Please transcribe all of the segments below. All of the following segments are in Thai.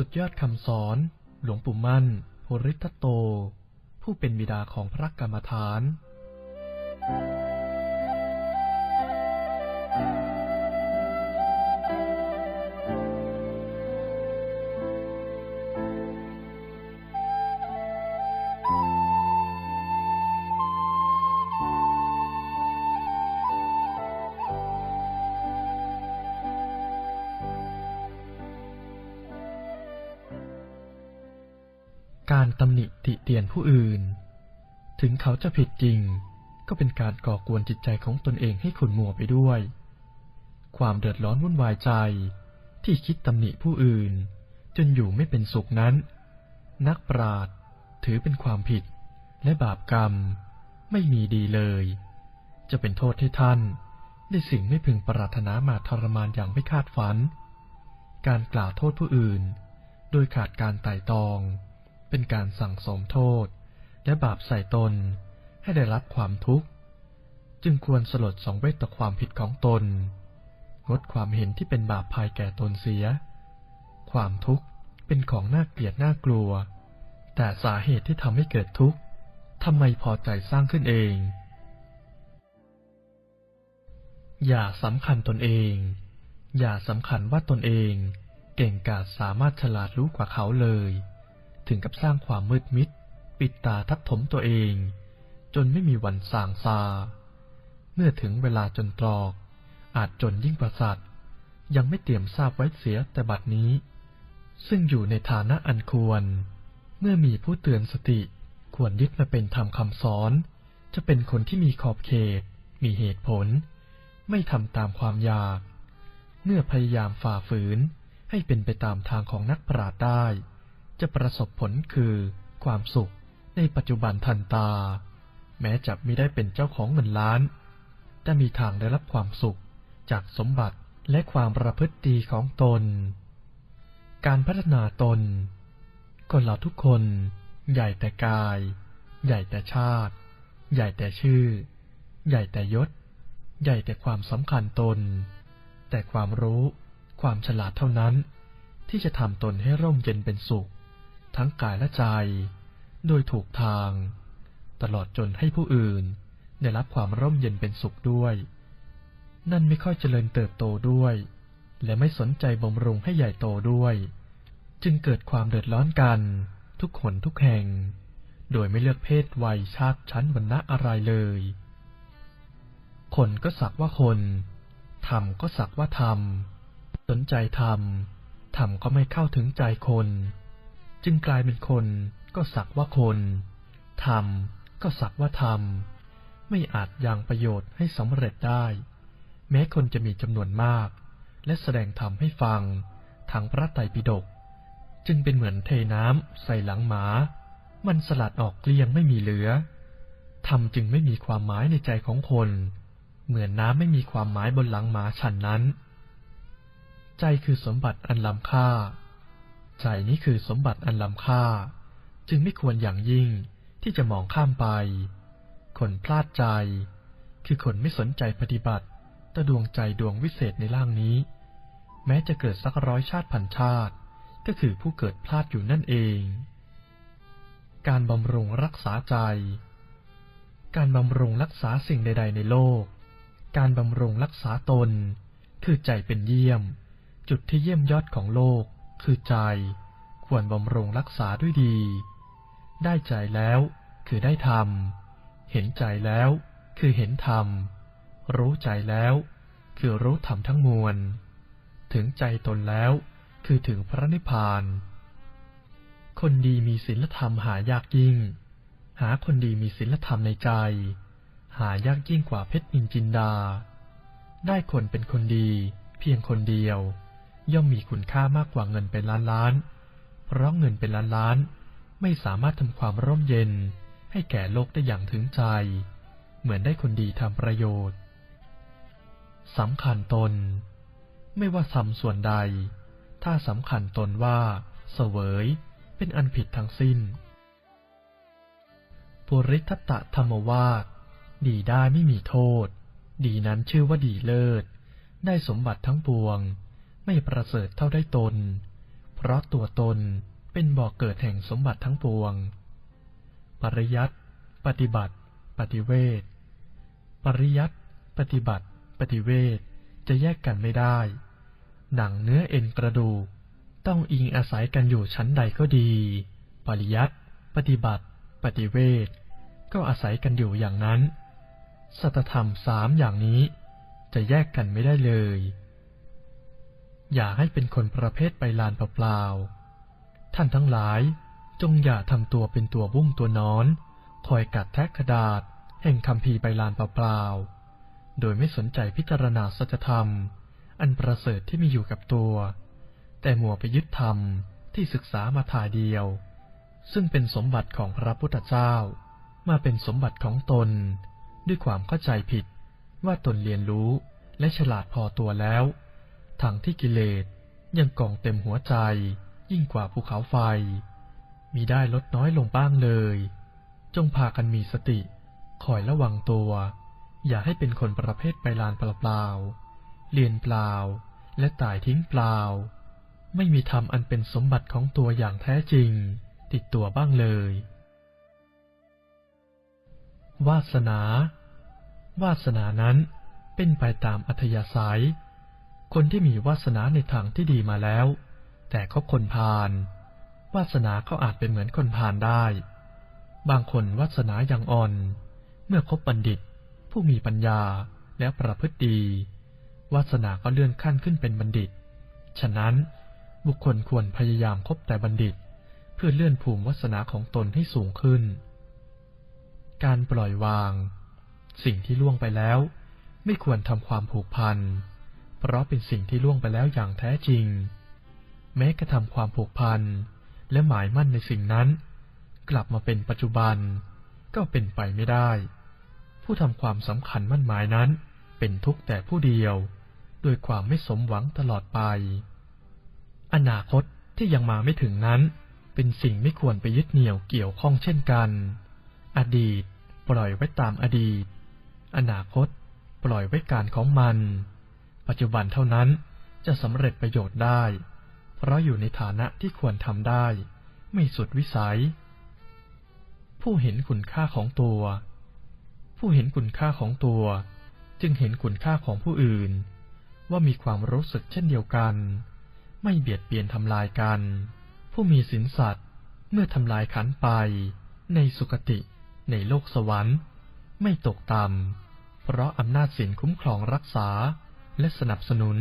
สุดยอดคำสอน หลวงปู่มั่นโพริทัตโต ผู้เป็นบิดาของพระกรรมฐาน การตำหนิติเตียนผู้อื่น ถึงเขาจะผิดจริง ก็เป็นการก่อกวนจิตใจของตนเองให้ขุ่นมัวไปด้วย ความเดือดร้อนวุ่นวายใจ ที่คิดตำหนิผู้อื่น จนอยู่ไม่เป็นสุขนั้น นักปราชญ์ถือเป็นความผิดและบาปกรรม ไม่มีดีเลย จะเป็นโทษให้ท่านได้สิ่งไม่พึงปรารถนามาทรมานอย่างไม่คาดฝัน การกล่าวโทษผู้อื่น โดยขาดการไต่ตอง เป็นการสั่งสมโทษ และบาปใส่ตนให้ได้รับความทุกข์ จึงควรสลดสองเวทต่อความผิดของตน งดความเห็นที่เป็นบาปภายแก่ตนเสีย ความทุกข์เป็นของน่าเกลียดน่ากลัว แต่สาเหตุที่ทำให้เกิดทุกข์ทำไมพอใจสร้างขึ้นเอง อย่าสำคัญตนเอง อย่าสำคัญว่าตนเอง เก่งกาจสามารถฉลาดรู้กว่าเขาเลย ถึงกับสร้างความมืดมิด ปิดตาทับถมตัวเอง จนไม่มีวันสางซา เมื่อถึงเวลาจนตรอก อาจจนยิ่งประสัตยังไม่เตรียมทราบไว้เสียแต่บัดนี้ ซึ่งอยู่ในฐานะอันควร เมื่อมีผู้เตือนสติควรยึดมาเป็นธรรมคำสอน จะเป็นคนที่มีขอบเขต มีเหตุผล ไม่ทำตามความอยาก เมื่อพยายามฝ่าฝืนให้เป็นไปตามทางของนักปราชญ์ได้ จะประสบผลคือความสุขในปัจจุบันทันตา แม้จะไม่ได้เป็นเจ้าของเงินล้าน แต่มีทางได้รับความสุขจากสมบัติและความประพฤติดีของตน การพัฒนาตนก็เราทุกคนใหญ่แต่กาย ใหญ่แต่ชาติ ใหญ่แต่ชื่อ ใหญ่แต่ยศ ใหญ่แต่ความสำคัญตน แต่ความรู้ ความฉลาดเท่านั้น ที่จะทำตนให้ร่มเย็นเป็นสุข ทั้งกายและใจ โดยถูกทาง ตลอดจนให้ผู้อื่นได้รับความร่มเย็นเป็นสุขด้วย นั่นไม่ค่อยเจริญเติบโตด้วย และไม่สนใจบำรุงให้ใหญ่โตด้วย จึงเกิดความเดือดร้อนกัน ทุกคนทุกแห่ง โดยไม่เลือกเพศวัยชาติชั้นวรรณะอะไรเลย คนก็สักว่าคนทำก็สักว่าทำสนใจทำทำก็ไม่เข้าถึงใจคน จึงกลายเป็นคนก็สักว่าคนทำก็สักว่าทำไม่อาจยังประโยชน์ให้สำเร็จได้ แม้คนจะมีจำนวนมาก และแสดงธรรมให้ฟังทางพระไตรปิฎกจึงเป็นเหมือนเทน้ำใส่หลังหมา มันสลัดออกเกลี้ยงไม่มีเหลือธรรมจึงไม่มีความหมายในใจของคน เหมือนน้ำไม่มีความหมายบนหลังหมาฉันนั้น ใจคือสมบัติอันล้ำค่า ใจนี้คือสมบัติอันล้ำค่า จึงไม่ควรอย่างยิ่งที่จะมองข้ามไป คนพลาดใจ คือคนไม่สนใจปฏิบัติแต่ดวงใจดวงวิเศษในร่างนี้ แม้จะเกิดสักร้อยชาติพันชาติ ก็คือผู้เกิดพลาดอยู่นั่นเอง การบำรุงรักษาใจ การบำรุงรักษาสิ่งใด ๆ ในโลก การบำรุงรักษาตน คือใจเป็นเยี่ยม จุดที่เยี่ยมยอดของโลก คือใจ ควรบำรุงรักษาด้วยดี ได้ใจแล้วคือได้ธรรม เห็นใจแล้วคือเห็นธรรม รู้ใจแล้วคือรู้ธรรมทั้งมวล ถึงใจตนแล้วคือถึงพระนิพพาน คนดีมีศีลธรรมหายากยิ่ง หาคนดีมีศีลธรรมในใจ หายากยิ่งกว่าเพชรนินจินดา ได้คนเป็นคนดีเพียงคนเดียว ย่อมมีคุณค่ามากกว่าเงินเป็นล้านล้าน เพราะเงินเป็นล้านล้านไม่สามารถทำความร่มเย็น ให้แก่โลกได้อย่างถึงใจ เหมือนได้คนดีทำประโยชน์สำคัญตน ไม่ว่าทำส่วนใด ถ้าสำคัญตนว่าเสวยเป็นอันผิดทั้งสิ้น ปุริทัตตธรรมวาสดีได้ไม่มีโทษ ดีนั้นชื่อว่าดีเลิศ ได้สมบัติทั้งปวง ไม่ประเสริฐเท่าได้ตน เพราะตัวตนเป็นบ่อกเกิดแห่งสมบัติทั้งปวง ปริยัติปฏิบัติ ปฏิเวทปริยัติปฏิบัติ ปฏิเวทจะแยกกันไม่ได้ หนังเนื้อเอ็นกระดูกต้องอิงอาศัยกันอยู่ชั้นใดก็ดี ปริยัติปฏิบัติ ปฏิเวทก็อาศัยกันอยู่อย่างนั้น สัตธรรมสามอย่างนี้จะแยกกันไม่ได้เลย อย่าให้เป็นคนประเภทไปลานเปล่าๆ ท่านทั้งหลายจงอย่าทำตัวเป็นตัวบุ้งตัวนอน คอยกัดแทะกระดาษ แห่งคำพีไปลานเปล่าๆ โดยไม่สนใจพิจารณาสัจธรรม อันประเสริฐที่มีอยู่กับตัว แต่มัวไปยึดธรรมที่ศึกษามาถ่ายเดียว ซึ่งเป็นสมบัติของพระพุทธเจ้า มาเป็นสมบัติของตน ด้วยความเข้าใจผิดว่าตนเรียนรู้และฉลาดพอตัวแล้ว ทั้งที่กิเลสยังกองเต็มหัวใจยิ่งกว่าภูเขาไฟ มีได้ลดน้อยลงบ้างเลย จงพากันมีสติคอยระวังตัว อย่าให้เป็นคนประเภทไปลานเปล่าๆเรียนเปล่า และตายทิ้งเปล่า ไม่มีธรรมอันเป็นสมบัติของตัวอย่างแท้จริง ติดตัวบ้างเลย วาสนา วาสนานั้นเป็นไปตามอัธยาศัย คนที่มีวาสนาในทางที่ดีมาแล้ว แต่เขาคนพาลวาสนาเขาอาจเป็นเหมือนคนพาลได้ บางคนวาสนายังอ่อน เมื่อคบบัณฑิต ผู้มีปัญญาและประพฤติดีวาสนาก็เลื่อนขั้นขึ้นเป็นบัณฑิต ฉะนั้นบุคคลควรพยายามคบแต่บัณฑิต เพื่อเลื่อนภูมิวาสนาของตนให้สูงขึ้น การปล่อยวาง สิ่งที่ล่วงไปแล้ว ไม่ควรทำความผูกพัน เพราะเป็นสิ่งที่ล่วงไปแล้วอย่างแท้จริง แม้กระทำความผูกพันและหมายมั่นในสิ่งนั้น กลับมาเป็นปัจจุบัน ก็เป็นไปไม่ได้ ผู้ทำความสำคัญมั่นหมายนั้น เป็นทุกแต่ผู้เดียวโดยความไม่สมหวังตลอดไป อนาคตที่ยังมาไม่ถึงนั้น เป็นสิ่งไม่ควรไปยึดเหนี่ยวเกี่ยวข้องเช่นกัน อดีต ปล่อยไว้ตามอดีต อนาคต ปล่อยไว้การของมัน ปัจจุบันเท่านั้นจะสำเร็จประโยชน์ได้ เพราะอยู่ในฐานะที่ควรทำได้ ไม่สุดวิสัย ผู้เห็นคุณค่าของตัว ผู้เห็นคุณค่าของตัว จึงเห็นคุณค่าของผู้อื่น ว่ามีความรู้สึกเช่นเดียวกัน ไม่เบียดเบียนทำลายกัน ผู้มีสินสัตว์เมื่อทำลายขันไป ในสุคติ ในโลกสวรรค์ ไม่ตกต่ำเพราะอำนาจศีลคุ้มครองรักษา และสนับสนุน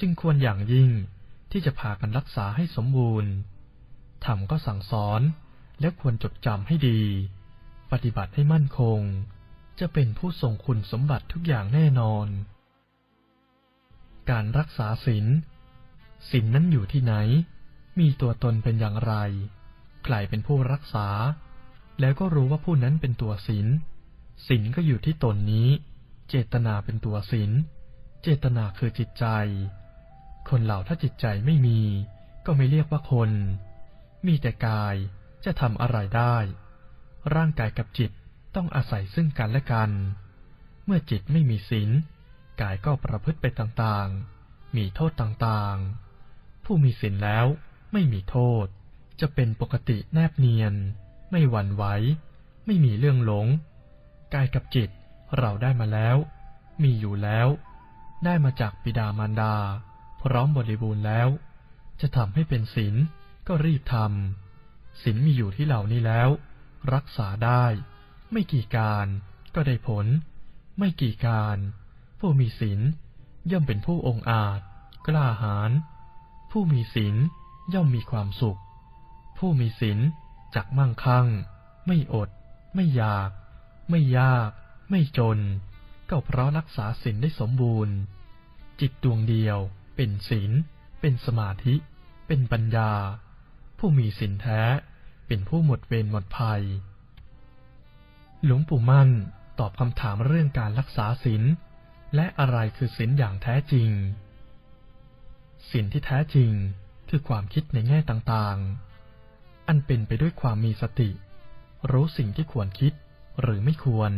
จึงควรอย่างยิ่งที่จะพากันรักษาให้สมบูรณ์ทำก็สั่งสอนและควรจดจำให้ดี ปฏิบัติให้มั่นคง จะเป็นผู้ทรงคุณสมบัติทุกอย่างแน่นอน การรักษาศีลศีลนนั้นอยู่ที่ไหน มีตัวตนเป็นอย่างไร ใครเป็นผู้รักษา แล้วก็รู้ว่าผู้นั้นเป็นตัวศีลศีลก็อยู่ที่ตนนี้ เจตนาเป็นตัวศีล เจตนาคือจิตใจ คนเหล่าถ้าจิตใจไม่มี ก็ไม่เรียกว่าคน มีแต่กายจะทำอะไรได้ ร่างกายกับจิตต้องอาศัยซึ่งกันและกัน เมื่อจิตไม่มีศีลกายก็ประพฤติไปต่างๆ มีโทษต่างๆ ผู้มีศีลแล้วไม่มีโทษ จะเป็นปกติแนบเนียน ไม่หวั่นไหว ไม่มีเรื่องหลง กายกับจิตเราได้มาแล้ว มีอยู่แล้ว ได้มาจากปิดามารดา พร้อมบริบูรณ์แล้ว จะทำให้เป็นศีลก็รีบทำศีลมีอยู่ที่เหล่านี้แล้ว รักษาได้ ไม่กี่การก็ได้ผล ไม่กี่การ ผู้มีศีลย่อมเป็นผู้องอาจ กล้าหาญผู้มีศีลย่อมมีความสุข ผู้มีศีลจักมั่งคั่ง ไม่อด ไม่อยาก ไม่ยาก ไม่จน ก็เพราะรักษาศีลได้สมบูรณ์ จิตดวงเดียวเป็นศีล เป็นสมาธิ เป็นปัญญา ผู้มีศีลแท้ เป็นผู้หมดเวรหมดภัย หลวงปู่มั่นตอบคำถามเรื่องการรักษาศีลและอะไรคือศีลอย่างแท้จริงศีลที่แท้จริงคือความคิดในแง่ต่างๆ อันเป็นไปด้วยความมีสติ รู้สิ่งที่ควรคิดหรือไม่ควร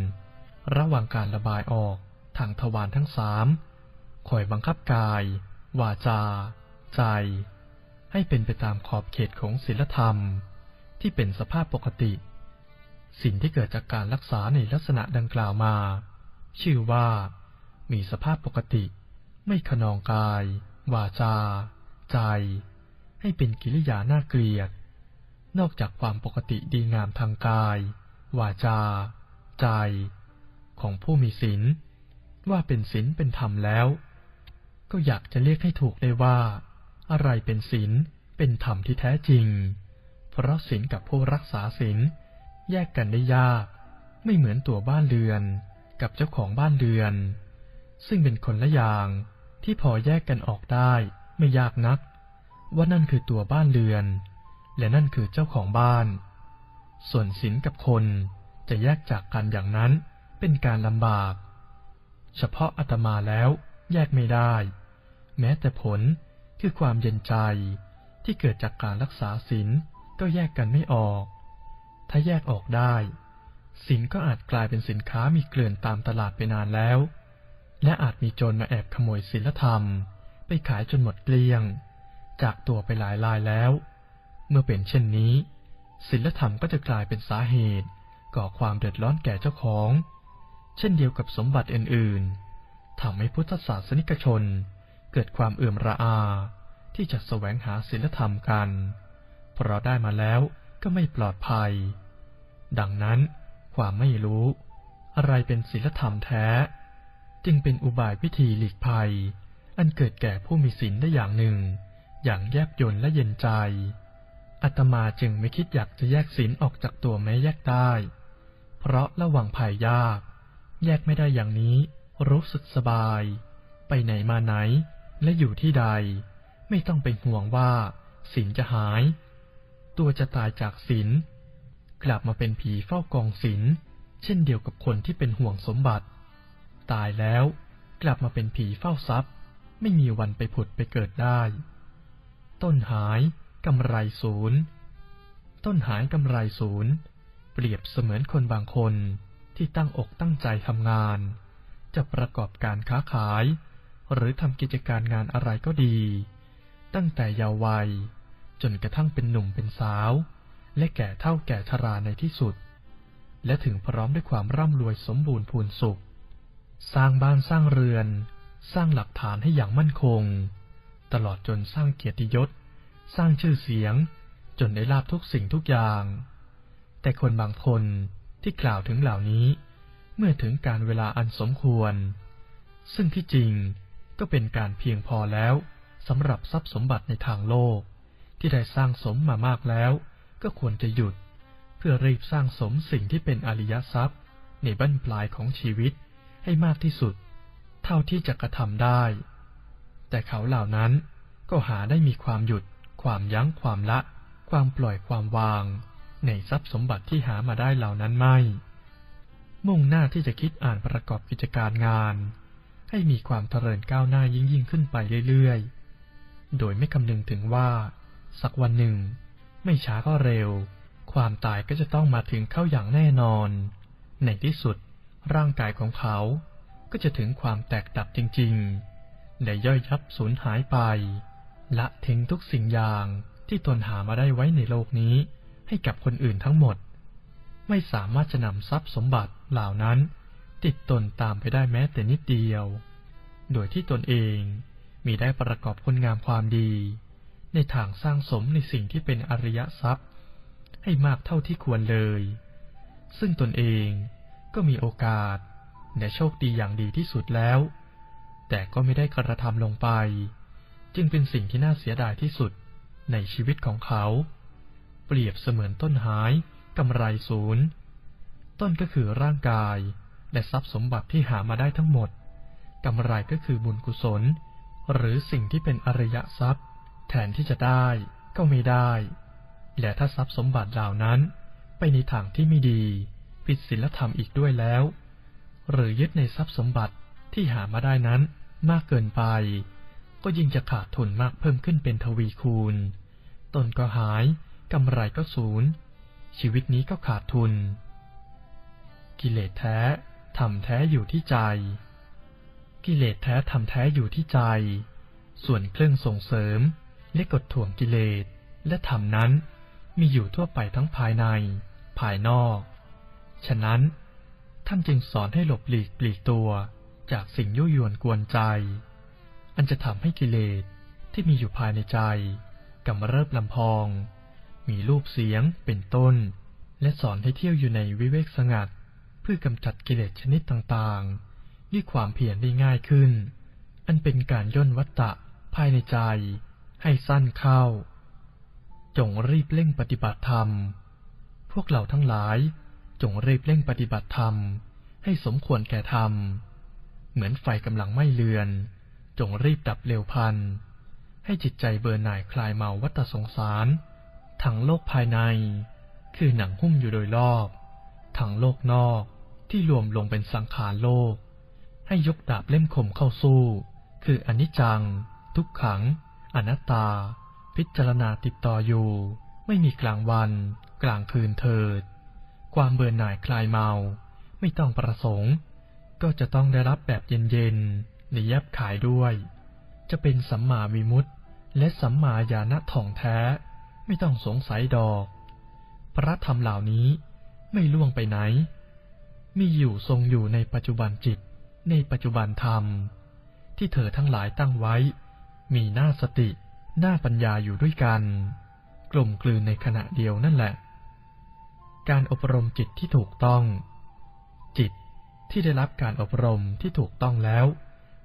ระหว่างการระบายออกทางทวารทั้งสามคอยบังคับกาย วาจา ใจ ให้เป็นไปตามขอบเขตของศีลธรรม ที่เป็นสภาพปกติ สิ่งที่เกิดจากการรักษาในลักษณะดังกล่าวมา ชื่อว่า มีสภาพปกติ ไม่ขนองกาย วาจา ใจ ให้เป็นกิริยาน่าเกลียด นอกจากความปกติดีงามทางกาย วาจา ใจ ของผู้มีศีลว่าเป็นศีลเป็นธรรมแล้ว ก็อยากจะเรียกให้ถูกได้ว่า อะไรเป็นศีลเป็นธรรมที่แท้จริง เพราะศีลกับผู้รักษาศีลแยกกันได้ยาก ไม่เหมือนตัวบ้านเรือนกับเจ้าของบ้านเรือน ซึ่งเป็นคนละอย่างที่พอแยกกันออกได้ไม่ยากนัก ว่านั่นคือตัวบ้านเรือน และนั่นคือเจ้าของบ้าน ส่วนศีลกับคนจะแยกจากกันอย่างนั้น เป็นการลำบาก เฉพาะอาตมาแล้วแยกไม่ได้ แม้แต่ผลคือความเย็นใจที่เกิดจากการรักษาศีลก็แยกกันไม่ออก ถ้าแยกออกได้ศีลก็อาจกลายเป็นสินค้ามีเกลื่อนตามตลาดไปนานแล้ว และอาจมีโจรมาแอบขโมยศีลธรรม ไปขายจนหมดเกลี้ยง จากตัวไปหลายลายแล้ว เมื่อเป็นเช่นนี้ศีลธรรมก็จะกลายเป็นสาเหตุ ก่อความเดือดร้อนแก่เจ้าของ เช่นเดียวกับสมบัติอื่นๆทำให้พุทธศาสนิกชนเกิดความเอื่อมระอา ที่จะแสวงหาศีลธรรมกัน เพราะได้มาแล้วก็ไม่ปลอดภัย ดังนั้นความไม่รู้ อะไรเป็นศีลธรรมแท้ จึงเป็นอุบายวิธีหลีกภัย อันเกิดแก่ผู้มีศีลได้อย่างหนึ่ง อย่างแยบยนและเย็นใจอาตมาจึงไม่คิดอยากจะแยกศีลออกจากตัวแม้แยกได้ เพราะระว่างภัยยาก แยกไม่ได้อย่างนี้ รู้สึกสบาย ไปไหนมาไหน และอยู่ที่ใด ไม่ต้องเป็นห่วงว่าศีลจะหาย ตัวจะตายจากศีลกลับมาเป็นผีเฝ้ากองศีลเช่นเดียวกับคนที่เป็นห่วงสมบัติ ตายแล้วกลับมาเป็นผีเฝ้าทรัพย์ ไม่มีวันไปผุดไปเกิดได้ ต้นหายกำไรศูนย์ ต้นหายกำไรศูนย์ เปรียบเสมือนคนบางคน ที่ตั้งอกตั้งใจทำงาน จะประกอบการค้าขาย หรือทำกิจการงานอะไรก็ดี ตั้งแต่เยาว์วัย จนกระทั่งเป็นหนุ่มเป็นสาว และแก่เท่าแก่ชราในที่สุด และถึงพร้อมด้วยความร่ำรวยสมบูรณ์พูนสุข สร้างบ้านสร้างเรือน สร้างหลักฐานให้อย่างมั่นคง ตลอดจนสร้างเกียรติยศ สร้างชื่อเสียง จนได้ลาบทุกสิ่งทุกอย่าง แต่คนบางคน ที่กล่าวถึงเหล่านี้ เมื่อถึงการเวลาอันสมควร ซึ่งที่จริงก็เป็นการเพียงพอแล้วสำหรับทรัพย์สมบัติในทางโลก ที่ได้สร้างสมมามากแล้ว ก็ควรจะหยุด เพื่อรีบสร้างสมสิ่งที่เป็นอริยทรัพย์ ในบั้นปลายของชีวิตให้มากที่สุด เท่าที่จะกระทำได้ แต่เขาเหล่านั้นก็หาได้มีความหยุด ความยั้งความละ ความปล่อยความวาง ในทรัพย์สมบัติที่หามาได้เหล่านั้นไม่ มุ่งหน้าที่จะคิดอ่านประกอบกิจการงาน ให้มีความเจริญก้าวหน้ายิ่งยิ่งขึ้นไปเรื่อยๆ โดยไม่คำนึงถึงว่า สักวันหนึ่ง ไม่ช้าก็เร็ว ความตายก็จะต้องมาถึงเข้าอย่างแน่นอน ในที่สุดร่างกายของเขาก็จะถึงความแตกดับจริงๆได้ย่อยยับสูญหายไป ละทิ้งทุกสิ่งอย่างที่ตนหามาได้ไว้ในโลกนี้ ให้กับคนอื่นทั้งหมด ไม่สามารถจะนำทรัพย์สมบัติเหล่านั้น ติดตนตามไปได้แม้แต่นิดเดียว โดยที่ตนเองมีได้ประกอบคุณงามความดี ในทางสร้างสมในสิ่งที่เป็นอริยทรัพย์ ให้มากเท่าที่ควรเลย ซึ่งตนเองก็มีโอกาสและโชคดีอย่างดีที่สุดแล้ว แต่ก็ไม่ได้กระทำลงไป จึงเป็นสิ่งที่น่าเสียดายที่สุดในชีวิตของเขา เปรียบเสมือนต้นหายกำไรศูนย์ ต้นก็คือร่างกาย และทรัพย์สมบัติที่หามาได้ทั้งหมดกำไรก็คือบุญกุศล หรือสิ่งที่เป็นอริยทรัพย์ แทนที่จะได้ก็ไม่ได้ และถ้าทรัพย์สมบัติเหล่านั้นไปในทางที่ไม่ดี ผิดศีลธรรมอีกด้วยแล้ว หรือยึดในทรัพย์สมบัติที่หามาได้นั้นมากเกินไป ก็ยิ่งจะขาดทุนมากเพิ่มขึ้นเป็นทวีคูณ ตนก็หาย กำไรก็ศูนย์ ชีวิตนี้ก็ขาดทุน กิเลสแท้ทำแท้อยู่ที่ใจ กิเลสแท้ทำแท้อยู่ที่ใจ ส่วนเครื่องส่งเสริมและกดถ่วงกิเลสและธรรมนั้นมีอยู่ทั่วไปทั้งภายใน ภายนอก ฉะนั้น ท่านจึงสอนให้หลบหลีกปลีกตัวจากสิ่งยุยวนกวนใจ อันจะทำให้กิเลสที่มีอยู่ภายในใจกำเริบลำพอง มีรูปเสียงเป็นต้น และสอนให้เที่ยวอยู่ในวิเวกสงัด เพื่อกำจัดกิเลสชนิดต่างๆ ด้วยความเพียรได้ง่ายขึ้น อันเป็นการย่นวัตตะภายในใจ ให้สั้นเข้า จงรีบเร่งปฏิบัติธรรม พวกเราทั้งหลาย จงรีบเร่งปฏิบัติธรรม ให้สมควรแก่ธรรม เหมือนไฟกำลังไหม้เรือน จงรีบดับเร็วพันให้จิตใจเบื่อหน่ายคลายเมาวัตสงสาร ทั้งโลกภายใน คือหนังหุ้มอยู่โดยรอบทั้งโลกนอกที่รวมลงเป็นสังขารโลก ให้ยกดาบเล่มคมเข้าสู้ คืออนิจจัง ทุกขัง อนัตตา พิจารณาติดต่ออยู่ ไม่มีกลางวัน กลางคืนเถิด ความเบื่อหน่ายคลายเมา ไม่ต้องประสงค์ ก็จะต้องได้รับแบบเย็นๆในยับขายด้วย จะเป็นสัมมาวิมุตติและสัมมาญาณท่องแท้ ไม่ต้องสงสัยดอก พระธรรมเหล่านี้ไม่ล่วงไปไหน มีอยู่ทรงอยู่ในปัจจุบันจิต ในปัจจุบันธรรม ที่เธอทั้งหลายตั้งไว้ มีหน้าสติ หน้าปัญญาอยู่ด้วยกัน กลมกลืนในขณะเดียวนั่นแหละ การอบรมจิตที่ถูกต้อง จิตที่ได้รับการอบรมที่ถูกต้องแล้ว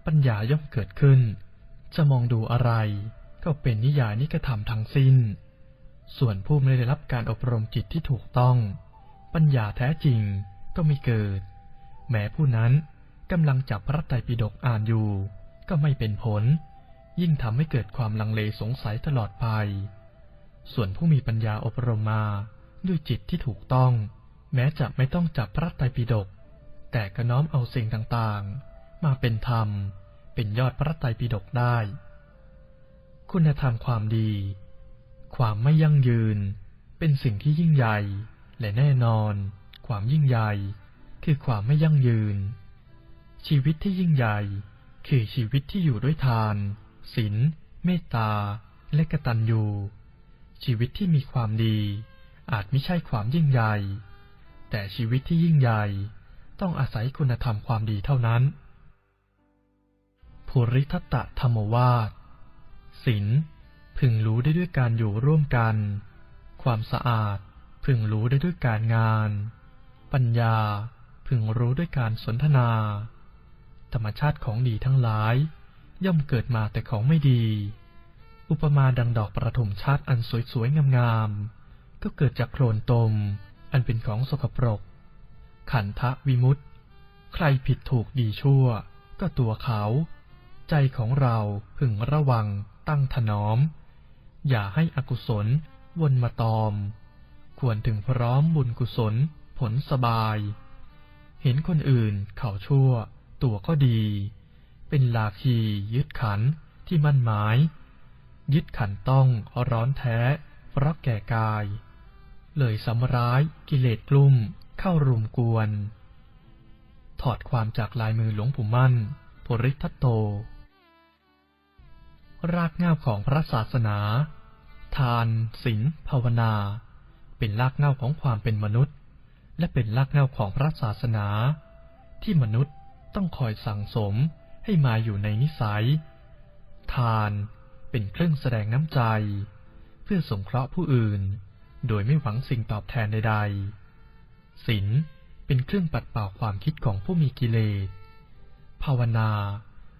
ปัญญาย่อมเกิดขึ้น จะมองดูอะไรก็เป็นนิยานิกธรรมทั้งสิ้น ส่วนผู้ไม่ได้รับการอบรมจิตที่ถูกต้อง ปัญญาแท้จริงก็ไม่เกิด แม้ผู้นั้นกำลังจับพระไตรปิฎกอ่านอยู่ ก็ไม่เป็นผล ยิ่งทำให้เกิดความลังเลสงสัยตลอดไป ส่วนผู้มีปัญญาอบรมมาด้วยจิตที่ถูกต้อง แม้จะไม่ต้องจับพระไตรปิฎกแต่ก็น้อมเอาสิ่งต่างๆ มาเป็นธรรม เป็นยอดพระไตรปิฎกได้ คุณธรรมความดี ความไม่ยั่งยืน เป็นสิ่งที่ยิ่งใหญ่ และแน่นอน ความยิ่งใหญ่ คือความไม่ยั่งยืน ชีวิตที่ยิ่งใหญ่ คือชีวิตที่อยู่ด้วยทานศีลเมตตา และกตัญญูชีวิตที่มีความดี อาจไม่ใช่ความยิ่งใหญ่ แต่ชีวิตที่ยิ่งใหญ่ต้องอาศัยคุณธรรมความดีเท่านั้น ภูริทัตตะธรรมวาทศีล พึงรู้ได้ด้วยการอยู่ร่วมกัน ความสะอาด พึงรู้ได้ด้วยการงาน ปัญญา พึงรู้ด้วยการสนทนา ธรรมชาติของดีทั้งหลาย ย่อมเกิดมาแต่ของไม่ดี อุปมาดังดอกประถมชาติอันสวยๆงามๆก็เกิดจากโคลนตม อันเป็นของสกปรก ขันธวิมุตต์ใครผิดถูกดีชั่ว ก็ตัวเขา ใจของเราพึงระวังตั้งถนอม อย่าให้อกุศล วนมาตอม ควรถึงพร้อมบุญกุศล ผลสบาย เห็นคนอื่นเขาชั่ว ตัวก็ดี เป็นลาคียึดขันที่มั่นหมาย ยึดขันต้องร้อนแท้เพราะแก่กาย เลยสำร้ายกิเลสกลุ่มเข้ารุมกวน ถอดความจากลายมือหลวงปู่มั่นปริทัตโต รากเหง้าของพระศาสนา ทานศีลภาวนา เป็นรากเหง้าของความเป็นมนุษย์ และเป็นรากเหง้าของพระศาสนา ที่มนุษย์ต้องคอยสั่งสมให้มาอยู่ในนิสัย ทานเป็นเครื่องแสดงน้ำใจ เพื่อสงเคราะห์ผู้อื่น โดยไม่หวังสิ่งตอบแทนใดๆศีลเป็นเครื่องปัดเป่าความคิดของผู้มีกิเลส ภาวนา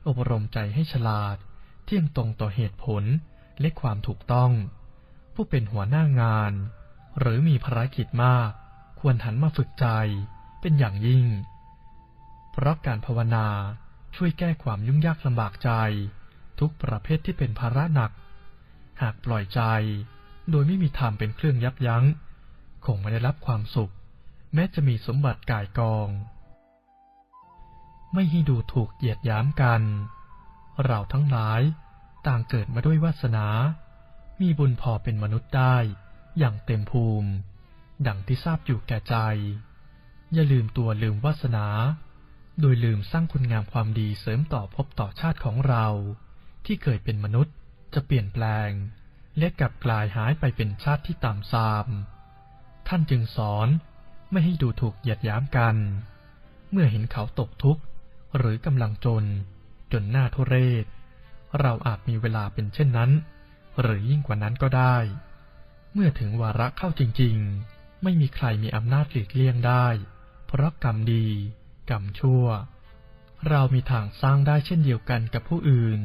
อบรมใจให้ฉลาด เที่ยงตรงต่อเหตุผลและความถูกต้อง ผู้เป็นหัวหน้างาน หรือมีภารกิจมาก ควรหันมาฝึกใจเป็นอย่างยิ่ง เพราะการภาวนาช่วยแก้ความยุ่งยากลำบากใจ ทุกประเภทที่เป็นภาระหนัก หากปล่อยใจ โดยไม่มีธรรมเป็นเครื่องยับยัง้ง คงไม่ได้รับความสุข แม้จะมีสมบัติกายกอง ไม่ให้ดูถูกเหยียดย้ำกัน เราทั้งหลาย ต่างเกิดมาด้วยวาสนา มีบุญพอเป็นมนุษย์ได้ อย่างเต็มภูมิ ดังที่ทราบอยู่แก่ใจ อย่าลืมตัวลืมวาสนา โดยลืมสร้างคุณงามความดีเสริมต่อพบต่อชาติของเรา ที่เคยเป็นมนุษย์จะเปลี่ยนแปลง และกลับกลายหายไปเป็นชาติที่ต่ำทราม ท่านจึงสอนไม่ให้ดูถูกเหยียดหยามกัน เมื่อเห็นเขาตกทุกข์หรือกำลังจน จนหน้าทุเรศ เราอาจมีเวลาเป็นเช่นนั้น หรือยิ่งกว่านั้นก็ได้ เมื่อถึงวาระเข้าจริง ๆ ไม่มีใครมีอำนาจหลีกเลี่ยงได้ เพราะกรรมดี กรรมชั่ว เรามีทางสร้างได้เช่นเดียวกันกับผู้อื่น